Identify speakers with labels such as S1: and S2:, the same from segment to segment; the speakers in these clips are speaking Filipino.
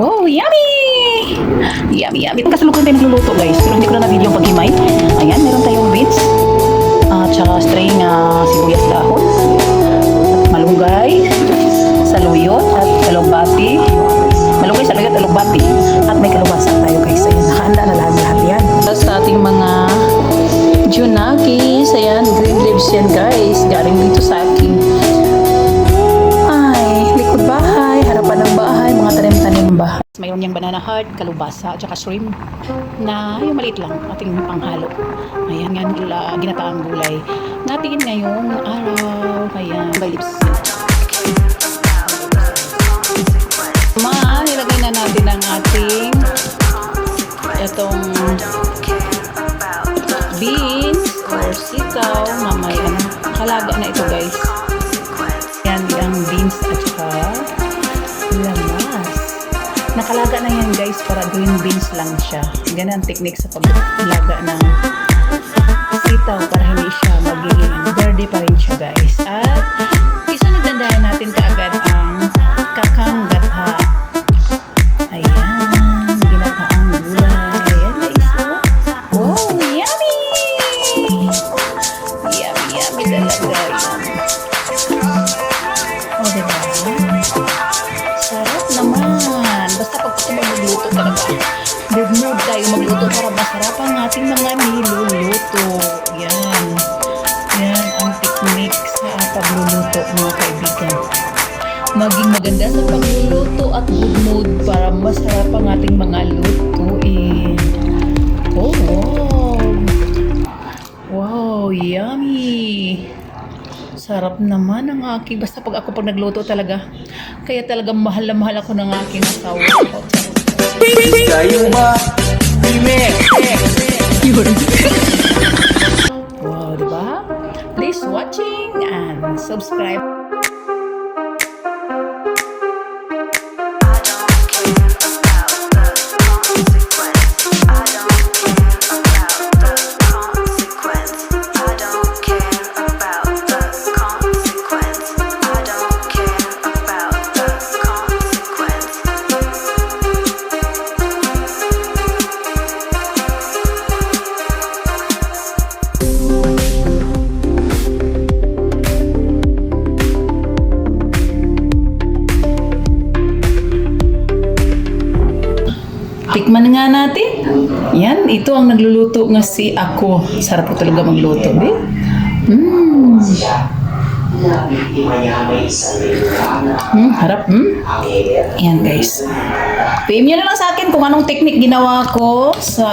S1: Wow, yummy! Yummy, yummy. Itong kasalukuyan tayo nagluluto guys. Pero hindi ko na na-video paghimay. Ayan, meron tayong beans. At saka string uh, sibuyas dahon. At malunggay. Saluyot at kalugbati. Malunggay, saluyot, kalugbati. At may kalubasa tayo guys. Ayan, nakahanda na lahat-lahat yan. Sa ating mga junakis. Ayan, green leaves yan guys. Galing dito sa aking banana heart, kalubasa, at saka shrimp na yung maliit lang, ating panghalo. Ayan, nga nila, ginataang gulay. Natin ngayong araw, ayan, by lips. Ma, nilagay na natin ang ating itong beans or sitaw na may ano, kalaga na ito guys. Na yan guys para green beans lang siya. Ganun ang technique sa paglaga ng sitaw para hindi siya magiging verde pa rin siya guys. At isunod dandahan natin kaagad ang kakang gatha. Ayan, ginataang gulay. Ayan guys, oh. Wow, yummy! Yummy, yummy talaga. Yummy. O, diba? Sarap. Mo magluto talaga, mood tayo magluto para masarap ang ating mga niluluto. Yan. Yan ang technique sa pagluluto, mga kaibigan. Maging maganda sa pagluluto at good mood para masarap ang ating mga lutuin. Oh, wow. Wow, yummy. Sarap naman ang aking, basta pag ako pag nagluto talaga, kaya talagang mahal na mahal ako ng aking asawa. Oh,
S2: Kayo ba? Remix!
S1: Wow, di ba? Please watching and subscribe. Tikman nga natin. Yan, ito ang nagluluto nga si ako. Sarap ko talaga magluto, be. Mm. Hmm, harap, hmm? Yan, guys. PM nyo na lang sa akin kung anong technique ginawa ko sa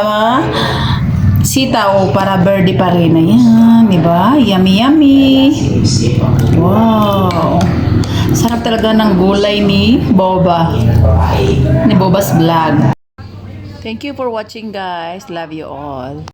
S1: sitaw para birdie pa rin. Ayan, di ba? Yummy, yummy. Wow. Sarap talaga ng gulay ni Boba. Ni Boba's Vlog. Thank you for watching guys. Love you all.